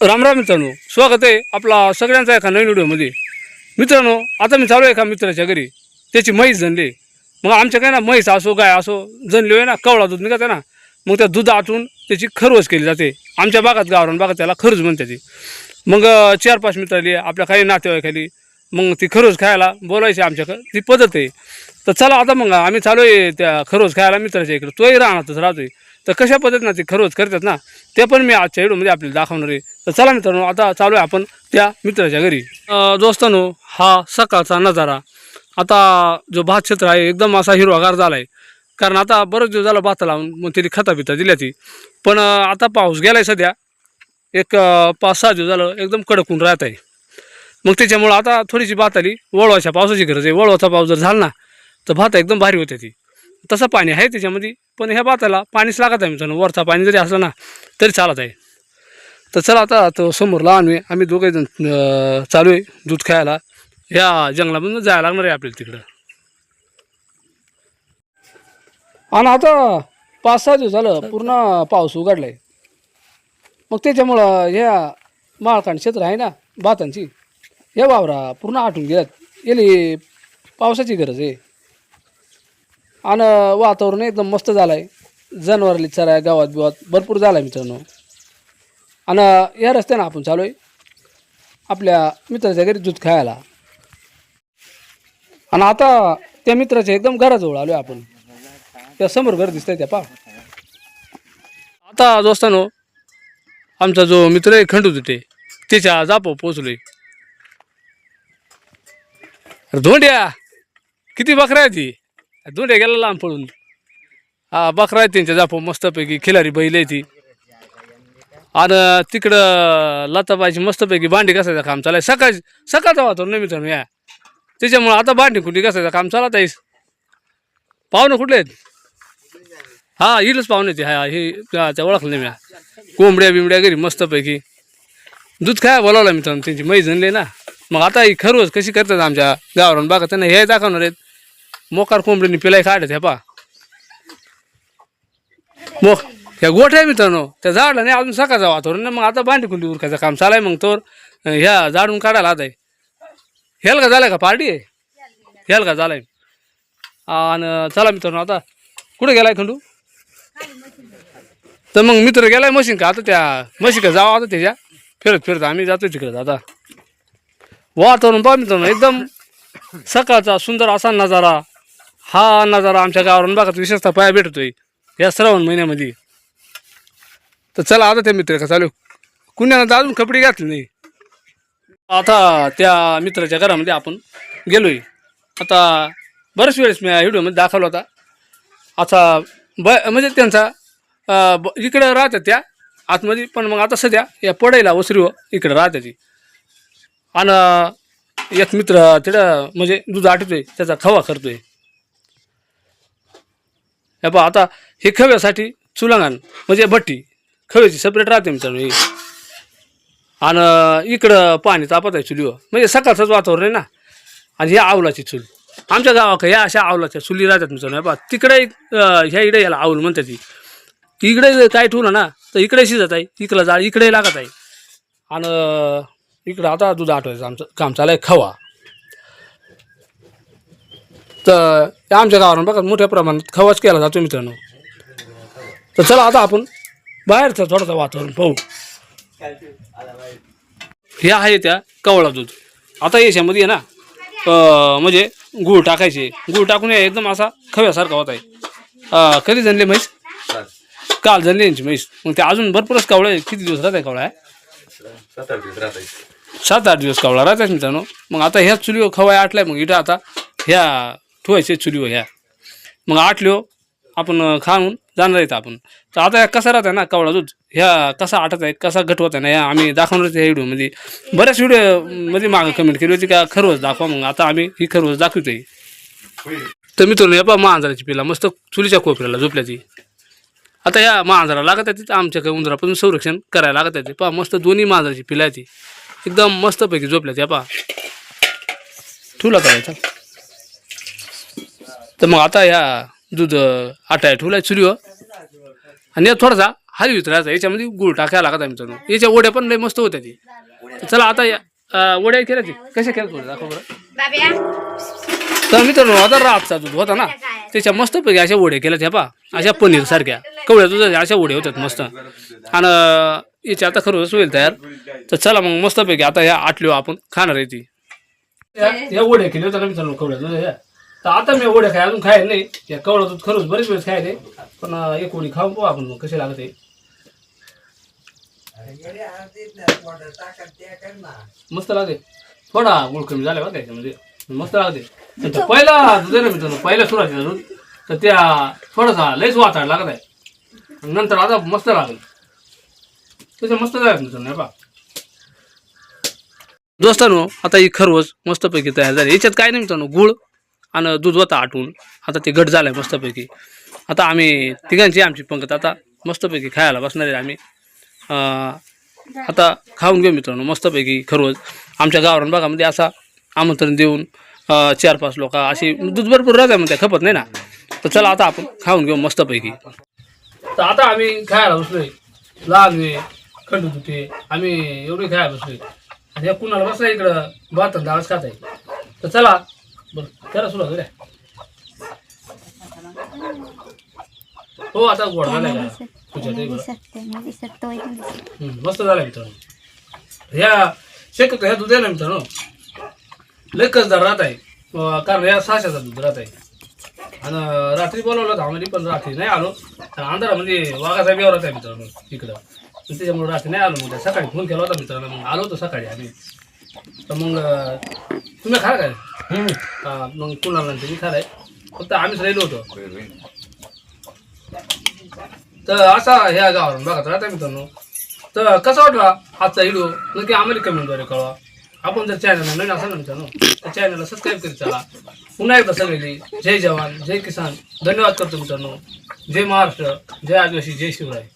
राम राम मित्रांनो स्वागत आहे आपला सगळ्यांचा एका नवीन व्हिडिओमध्ये. मित्रांनो आता मी चालू आहे एका मित्राच्या घरी. त्याची म्हैस जनली. मग आमच्या काय ना म्हैस असो गाय असो जनली आहे ना कवळा दूध निघत ना मग त्या दूध आटून त्याची खरवस केली जाते. आमच्या भागात गावरान भागात त्याला खरज म्हणते ती. मग चार पाच मित्र आली आपल्या काही नातेवाईखाली मग ती खरवस खायला बोलायची आमच्याकडं ती पद्धत आहे. तर चला आता मग आम्ही चालू आहे त्या खरवस खायला मित्राच्या इकडे. तोही राहणारच राहतोय. तर कशा पद्धतीनं ते खरोच करतात ना ते पण मी आजच्या व्हिडिओमध्ये आपल्याला दाखवणार आहे. तर चला मित्रांनो आता चालू आहे आपण त्या मित्राच्या घरी. दोस्तांनो हा सकाळचा नजारा. आता जो भात क्षेत्र आहे एकदम असा हिरवागार झाला आहे कारण आता बरंच दिवस झालं भात लावून मग तिने खता बिता दिल्या ती. पण आता पाऊस गेला आहे सध्या. एक पाच सहा दिवस झालं एकदम कडकून राहत आहे. मग त्याच्यामुळं आता थोडीशी भात आली. वळवाच्या पावसाची गरज आहे. वळवाचा पाऊस जर झाला ना तर भात एकदम भारी होते ती. तसं पाणी आहे त्याच्यामध्ये. पण ह्या भाताला पाणीच लागत आहे मित्रांनो. वरचा पाणी जरी असलं ना तरी चालत आहे. तर चला आता तो समोर लहान आहे आम्ही दोघे जण चालू आहे दूध खायला. ह्या जंगलामधून जायला लागणार आहे आपल्याला तिकडं. आणि आता पाच सहा दिवस झालं पूर्ण पाऊस उघडलाय. मग त्याच्यामुळं ह्या माळखांड क्षेत्र आहे ना भातांची. या वावरा पूर्ण आटून गेल्यात. याली पावसाची गरज आहे. आणि वातावरण एकदम मस्त झालं आहे जनावरली चराय आहे गावात बिवात भरपूर झाला आहे मित्रांनो. आणि या रस्त्यानं आपण चालू आहे आपल्या मित्राच्या घरी दूध खायला. आणि आता त्या मित्राच्या एकदम घराजवळ आलो आहे आपण. त्या समोर घर दिसतंय त्या पा आता दोस्तानो आमचा जो मित्र आहे खंडू तिथे त्याच्या जापो पोचलोय धोंड्या किती बकऱ्या आहे ती धोंड्या गेला लांब पळून. हा बकरा आहे त्यांच्या जापो मस्तपैकी खिलारी बैल आहे ती. आणि तिकडं लताबाईची मस्तपैकी भांडी कसायचं काम चालाय सकाळ सकाळचा वाहतो नाही मित्रांनो या. त्याच्यामुळं आता भांडी कुठली कसायचं काम चालत आहे पाहुणं कुठले आहेत? हा इलच पाहुणे ते हा हे त्या ओळखलं नाही मी कोंबड्या बिंबड्या घरी मस्तपैकी. दूध काय बोलावला मित्रांनो त्यांची मै जनले ना. मग आता ही खरवच कशी करतात आमच्या गावरान बागा त्यांना हे दाखवणार आहेत. मोकार कोंबडीने पिलाय काढत ह्या पा मो ह्या गोठ्या मित्रांनो त्या झाडला नाही अजून सकाळचा वातावरण ना मग आता भांडी कुंडी उरकायचं काम चालाय मग तोर. ह्या झाडून काढायला आता आहे. हेल का झालाय का पार्टी आहे? हेल का झालाय? आणि चला मित्रांनो आता कुठे गेलाय खंडू? तर मग मित्र गेलाय मशीन का? आता त्या मशीन का जावं आता त्याच्या? फिरत फिरत आम्ही जातो तिकडे आता. वातावरण पाहा मित्रांनो एकदम सकाळचा सुंदर असा नजारा. हा नजारा आमच्या गावावरून बघा विशेषतः पाया भेटतोय या श्रावण महिन्यामध्ये. तर चला आता त्या मित्र का चालू. कुण्यानं तर अजून कपडे घातले नाही. आता त्या मित्राच्या घरामध्ये आपण गेलोय. आता बऱ्याच वेळेस मी व्हिडिओमध्ये दाखवला होता. आता ब म्हणजे त्यांचा ब- इकडं राहतात त्या आतमध्ये पण मग आता सध्या या पडायला वसरी इकडं राहतात ती आणि एक मित्र तिथं म्हणजे दूध आठवतोय त्याचा खवा करतोय. हे पहा आता हे खव्यासाठी चुलांगण म्हणजे भट्टी खव्याची सेपरेट राहते मित्रांनो ही. आणि इकडं पाणी तापत आहे चुलीवर. म्हणजे सकाळचंच वातावरण आहे ना. आणि ही आवलाची चूल. आमच्या गावाकडे ह्या अशा आवलाच्या चुली राहतात मित्रांनो. हे पहा तिकडे ह्या इकडे याला आवल म्हणतात ती इकडे काय ठेवलं ना तर इकडे शिजत आहे इकडं जा इकडे लागत आहे. आणि इकडं आता दूध आठवायचं आमचं काम चालू आहे खवा. तर आमच्या गावावर बघा मोठ्या प्रमाणात खवाच केला जातो मित्रांनो. तर चला आता आपण बाहेरचं थोडंसं वातावरण पाहू. हे आहे त्या कवळा दूध. आता याच्यामध्ये आहे ना म्हणजे गूळ टाकायचे. गूळ टाकून एकदम असा खव्यासारखा होत आहे. कधी जनले म्हैस? काल जनले यांची म्हैस. मग ते अजून भरपूरच कवळा आहे. किती दिवस राहत आहे कवळा आहे? सात आठ दिवस कवळा आहे मित्रांनो. मग आता ह्याच चुलीवर खवाय आटलाय मग इथं आता ह्या ठेवायचे चुलीवर ह्या. मग आटल्यो आपण खाऊन जाणार आहेत आपण. तर आता कसा राहत आहे ना कवळा दूध? ह्या कसा आटत आहे कसा घटवत आहे ना ह्या आम्ही दाखवणार ह्या व्हिडिओमध्ये बऱ्याच व्हिडिओमध्ये मागं कमेंट केली होती का खरवच दाखवा मग. आता आम्ही ही खरवच दाखवतो तर मित्रांनो या पहा मांजराची पिला मस्त चुलीच्या कोपऱ्याला झोपल्या ती आता या मांजरा लागत आहे तिथं आमच्या काही उंदरापासून संरक्षण करायला लागत आहे पहा मस्त दोन्ही मांजराची पिला आहे ती एकदम मस्तपैकी झोपल्या त्या पहा. ठेवला करायचा. तर मग आता या दूध आटाय ठेवलाय चुलीवर. आणि थोडासा हलवीत राहायचा याच्यामध्ये गुळ टाकायला लागत आहे मित्रांनो. याच्या वड्या पण लय मस्त होत्या ती. चला आता या वड्या केल्या ती कशा केल्या थोड्या दाखव बरं. तर मित्रांनो आता रातचा दूध होता ना त्याच्या मस्तपैकी अशा वड्या केल्या त्या पा. अशा पनीर सारख्या. कवळ्या दुधाच्या अशा वड्या होत्यात मस्त. आणि याची आता खरंच होईल तयार. तर चला मग मस्तपैकी आता ह्या आटलो आपण खाणार आहे ती. या या वड्या केल्या होत्या ना मित्रांनो कवळ्या दुधाच्या. तर आता मी वड्या खाय अजून खायला नाही. या कवळं दूध खरंच बरेच वेळेस खायले पण एक वडी खाऊन पाहू आपण मग कशी लागते. मस्त लागते. थोडा गुळ कमी झाला बघा त्याच्यामध्ये. मस्त लागते. तर पहिला दूध आहे ना मित्रांनो पहिल्या सुरुवातीचा दूध. तर त्या थोडासा लयच वाचाड लागत आहे. नंतर आता मस्त लागेल. तसं मस्त लागत मित्रांनो हे पहा दोस्तांनो आता ही खरवस मस्तपैकी तयार झाली. याच्यात काय नाही मित्रांनो गुळ आणि दूध होता आटून. आता ते घट झालं आहे मस्तपैकी. आता आम्ही तिघांची आमची पंगत. आता मस्तपैकी खायला बसणार आहे आम्ही. आता खाऊन घेऊ मित्रांनो मस्तपैकी खरोज आमच्या गावरान भागामध्ये असा आमंत्रण देऊन चार पाच लोक अशी दूध भरपूर राहत आहे म्हणते खपत नाही ना. तर चला आता आपण खाऊन घेऊ मस्तपैकी. तर आता आम्ही खायला बसलोय. लागवे खंड खंडू आम्ही एवढे खायला बसलोय. आणि कुणाला बसला इकडं? भात डाळच खात आहे तर चला करा सुरुवात करूया. हो आता गोड झालाय का? तुझ्या ते बरं. हम्म, मस्त झालं मित्रांनो. ह्या शक्यतो ह्या दूध आहे ना मित्रांनो? लय कसदार राहत आहे. अं, कारण ह्या सहाशेचा दूध राहत आहे. आणि रात्री बोलवलं होतं आम्हाला पण रात्री नाही आलो. आणि अंधारामध्ये वाघाचा व्यवहार आहे मित्रांनो इकडं. त्याच्यामुळे रात्री नाही आलो मग सकाळी फोन केला होता मित्रांनो मग आलो होतो सकाळी आम्ही. तर मग अं, तुम्ही खा काय हा, मग कुणाला तुम्ही खालाय फक्त आम्हीच राहिलो होतो तर असा ह्या गावावरून बघत राहता मित्रांनो. तर कसा वाटला आजचा व्हिडिओ नक्की आम्हाला कमेंटद्वारे कळवा. आपण जर चॅनल नवीन असेल ना मित्रांनो तर चॅनलला सबस्क्राईब करीत चला. पुन्हा एकदा सगळे जय जवान जय किसान. धन्यवाद करतो मित्रांनो. जय महाराष्ट्र जय आदिवासी जय शिवराय.